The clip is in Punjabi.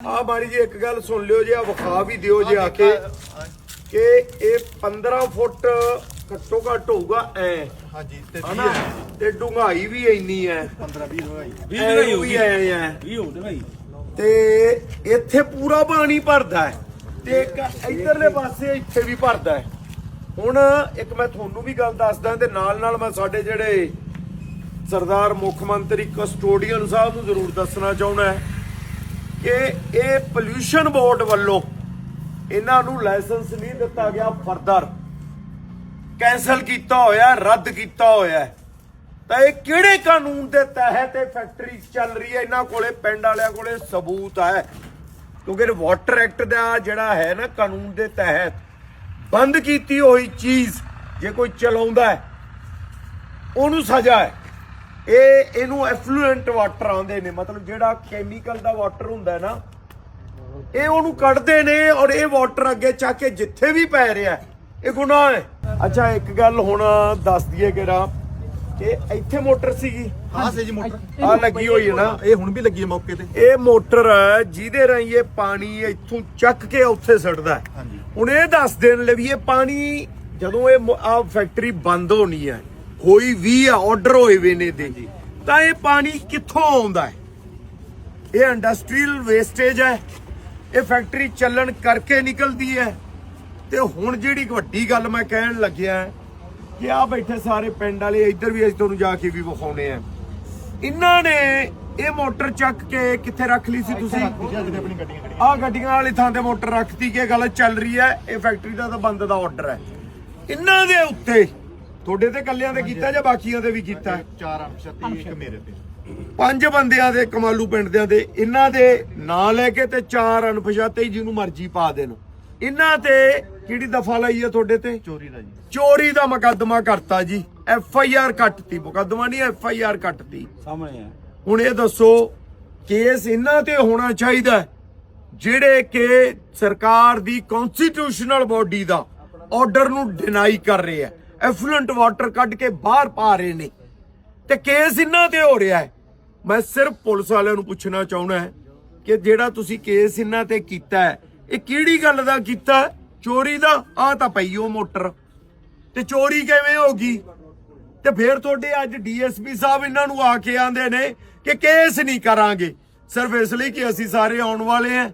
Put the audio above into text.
ਆ ਮਾੜੀ ਜੀ ਇੱਕ ਗੱਲ ਸੁਣ ਲਿਓ ਜੇ ਆ ਵਿਖਾ ਵੀ ਦਿਓ ਜੇ ਆ ਕੇ ਕਿ ਇਹ 15 ਫੁੱਟ ਘੱਟੋ ਘੱਟ ਹੋਊਗਾ ਐ। ਹਾਂਜੀ ਤੇ ਹਨਾ? ਤੇ ਡੂੰਘਾਈ ਵੀ ਇੰਨੀ ਐ। 15 20 ਹੋਈ ਵੀਹ ਐ ਦਿਨਾਈ ਵੀ ਐ ਐ। ਵੀ ਹੋ ਭਾਈ ਤੇ ਇੱਥੇ ਪੂਰਾ ਪਾਣੀ ਭਰਦਾ ਹੈ ਤੇ ਇੱਕ ਇਧਰਲੇ ਪਾਸੇ ਇੱਥੇ ਵੀ ਭਰਦਾ ਹੈ ਹੁਣ ਇੱਕ ਮੈਂ ਤੁਹਾਨੂੰ ਵੀ ਗੱਲ ਦੱਸਦਾ ਤੇ ਨਾਲ ਨਾਲ ਮੈਂ ਸਾਡੇ ਜਿਹੜੇ ਸਰਦਾਰ ਮੁੱਖ ਮੰਤਰੀ ਕਸਟੋਡੀਅਨ ਸਾਹਿਬ ਨੂੰ ਜ਼ਰੂਰ ਦੱਸਣਾ ਚਾਹੁੰਦਾ ਹੈ ਕਿ ਇਹ ਪੋਲਿਊਸ਼ਨ ਬੋਰਡ ਵੱਲੋਂ ਇਹਨਾਂ ਨੂੰ ਲਾਇਸੈਂਸ ਨਹੀਂ ਦਿੱਤਾ ਗਿਆ ਫਰਦਰ ਕੈਨਸਲ ਕੀਤਾ ਹੋਇਆ, ਰੱਦ ਕੀਤਾ ਹੋਇਆ। ਤਾਂ ਇਹ ਕਿਹੜੇ ਕਾਨੂੰਨ ਦੇ ਤਹਿਤ ਇਹ ਫੈਕਟਰੀ ਚੱਲ ਰਹੀ ਹੈ? ਇਹਨਾਂ ਕੋਲੇ, ਪਿੰਡ ਵਾਲਿਆਂ ਕੋਲੇ ਸਬੂਤ ਹੈ। ਕਿਉਂਕਿ ਵਾਟਰ ਐਕਟ ਦਾ ਜਿਹੜਾ ਹੈ ਨਾ ਕਾਨੂੰਨ ਦੇ ਤਹਿਤ ਬੰਦ ਕੀਤੀ ਹੋਈ ਚੀਜ਼ ਜੇ ਕੋਈ ਚਲਾਉਂਦਾ ਹੈ, ਉਹਨੂੰ ਸਜ਼ਾ ਹੈ। ਇਹ ਇਹਨੂੰ ਐਫਲੂਐਂਟ ਵਾਟਰ ਆਉਂਦੇ ਨੇ ਮਤਲਬ ਜਿਹੜਾ ਕੈਮੀਕਲ ਦਾ ਵਾਟਰ ਹੁੰਦਾ ਹੈ ਨਾ ਇਹ ਉਹਨੂੰ ਕੱਢਦੇ ਨੇ ਔਰ ਇਹ ਵਾਟਰ ਅੱਗੇ ਚੱਕ ਕੇ ਜਿੱਥੇ ਵੀ ਪੈ ਰਿਹਾ ਹੈ, ਇਹ ਗੁਨਾਹ ਹੈ। ਅੱਛਾ ਇੱਕ ਗੱਲ ਹੁਣ ਦੱਸ ਦਈਏ ਕਿਰਾ ਕਿ ਇੱਥੇ ਮੋਟਰ ਸੀਗੀ। ਹਾਂ ਸੇ ਜੀ ਮੋਟਰ। ਆ ਲੱਗੀ ਹੋਈ ਹੈ ਨਾ। ਇਹ ਹੁਣ ਵੀ ਲੱਗੀ ਹੈ ਮੌਕੇ ਤੇ। ਇਹ ਮੋਟਰ ਹੈ ਜਿਹਦੇ ਰਾਹੀਂ ਇਹ ਪਾਣੀ ਇੱਥੋਂ ਚੱਕ ਕੇ ਉੱਥੇ ਸੜਦਾ ਹੈ। ਹਾਂਜੀ। ਹੁਣ ਇਹ ਦੱਸ ਦੇਣ ਲਈ ਵੀ ਇਹ ਪਾਣੀ ਜਦੋਂ ਇਹ ਆ ਫੈਕਟਰੀ ਬੰਦ ਹੋਣੀ ਹੈ ਹੋਈ ਵੀ ਆ ਆਰਡਰ ਹੋਏ ਵੇ ਨੇ ਦੇ ਤਾਂ ਇਹ ਪਾਣੀ ਕਿੱਥੋਂ ਆਉਂਦਾ ਹੈ? ਇਹ ਇੰਡਸਟਰੀਅਲ ਵੇਸਟੇਜ ਹੈ। ਇਹ ਫੈਕਟਰੀ ਚੱਲਣ ਕਰਕੇ ਨਿਕਲਦੀ ਹੈ। ਤੇ ਹੁਣ ਜਿਹੜੀ ਵੱਡੀ ਗੱਲ ਮੈਂ ਕਹਿਣ ਲੱਗਿਆ ਕਿ ਆ ਬੈਠੇ ਸਾਰੇ ਪਿੰਡ ਵਾਲੇ ਇੱਧਰ ਵੀ ਅਸੀਂ ਤੁਹਾਨੂੰ ਜਾ ਕੇ ਵੀ ਵਿਖਾਉਣੇ ਆ। ਇਹਨਾਂ ਨੇ ਇਹ ਮੋਟਰ ਚੱਕ ਕੇ ਕਿੱਥੇ ਰੱਖ ਲਈ ਸੀ ਤੁਸੀਂ? ਜਿਹੜੀ ਆਪਣੀ ਗੱਡੀਆਂ ਖੜੀਆਂ। ਆ ਗੱਡੀਆਂ ਵਾਲੀ ਥਾਂ ਤੇ ਮੋਟਰ ਰੱਖਤੀ ਕਿ ਗੱਲ ਚੱਲ ਰਹੀ ਹੈ? ਇਹ ਫੈਕਟਰੀ ਦਾ ਤਾਂ ਬੰਦ ਦਾ ਆਰਡਰ ਹੈ। ਇਹਨਾਂ ਦੇ ਉੱਤੇ ਤੁਹਾਡੇ ਤੇ ਕੱਲਿਆਂ ਤੇ ਕੀਤਾ ਜਾਂ ਬਾਕੀਆਂ ਤੇ ਵੀ ਕੀਤਾ? ਹੈ? ਚਾਰ ਅਨਸ਼ਤੀ ਇੱਕ ਮੇਰੇ ਤੇ। ਪੰਜ ਬੰਦਿਆਂ ਦੇ ਕਮਾਲੂ ਪਿੰਡ ਦਿਆਂ ਦੇ ਇਹਨਾਂ ਦੇ ਨਾਂ ਲੈ ਕੇ ਤੇ ਚਾਰ ਅਣਪਛਾਤੇ ਹੀ ਜਿਹਨੂੰ ਮਰਜ਼ੀ ਪਾ ਦੇਣ। ਇਹਨਾਂ ਤੇ ਕਿਹੜੀ ਦਫਾ ਲਈ ਹੈ ਤੁਹਾਡੇ ਤੇ? ਚੋਰੀ ਦਾ ਜੀ। ਚੋਰੀ ਦਾ ਮੁਕੱਦਮਾ ਕਰਤਾ ਜੀ। ਐਫ ਆਈ ਆਰ ਕੱਟਤੀ ਮੁਕੱਦਮਾ ਨਹੀਂ ਐਫ ਆਈ ਆਰ ਕੱਟਤੀ। ਸਾਹਮਣੇ ਆ। ਹੁਣ ਇਹ ਦੱਸੋ ਕੇਸ ਇਹਨਾਂ ਤੇ ਹੋਣਾ ਚਾਹੀਦਾ ਜਿਹੜੇ ਕਿ ਸਰਕਾਰ ਦੀ ਕਨਸਟੀਟਿਊਸ਼ਨਲ ਬਾਡੀ ਦਾ ਆਰਡਰ ਨੂੰ ਡਿਨਾਈ ਕਰ ਰਹੇ ਆ। ਐਫਲੂਐਂਟ ਵਾਟਰ ਕੱਢ ਕੇ ਬਾਹਰ ਪਾ ਰਹੇ ਨੇ। ਤੇ ਕੇਸ ਇਹਨਾਂ ਤੇ ਹੋ ਰਿਹਾ ਹੈ। ਮੈਂ ਸਿਰਫ ਪੁਲਿਸ ਵਾਲਿਆਂ ਨੂੰ ਪੁੱਛਣਾ ਚਾਹੁੰਦਾ ਹੈ ਕਿ ਜਿਹੜਾ ਤੁਸੀਂ ਕੇਸ ਇਹਨਾਂ ਤੇ ਕੀਤਾ ਹੈ, ਇਹ ਕਿਹੜੀ ਗੱਲ ਦਾ ਕੀਤਾ? ਚੋਰੀ ਦਾ? ਆ ਤਾਂ ਪਈ ਉਹ ਮੋਟਰ। ਤੇ ਚੋਰੀ ਕਿਵੇਂ ਹੋ ਗਈ? ਤੇ ਫਿਰ ਤੁਹਾਡੇ ਅੱਜ ਡੀਐਸਪੀ ਸਾਹਿਬ ਇਹਨਾਂ ਨੂੰ ਆ ਕੇ ਆਂਦੇ ਨੇ ਕਿ ਕੇਸ ਨਹੀਂ ਕਰਾਂਗੇ। ਸਿਰਫ ਇਸ ਲਈ ਕਿ ਅਸੀਂ ਸਾਰੇ ਆਉਣ ਵਾਲੇ ਆਂ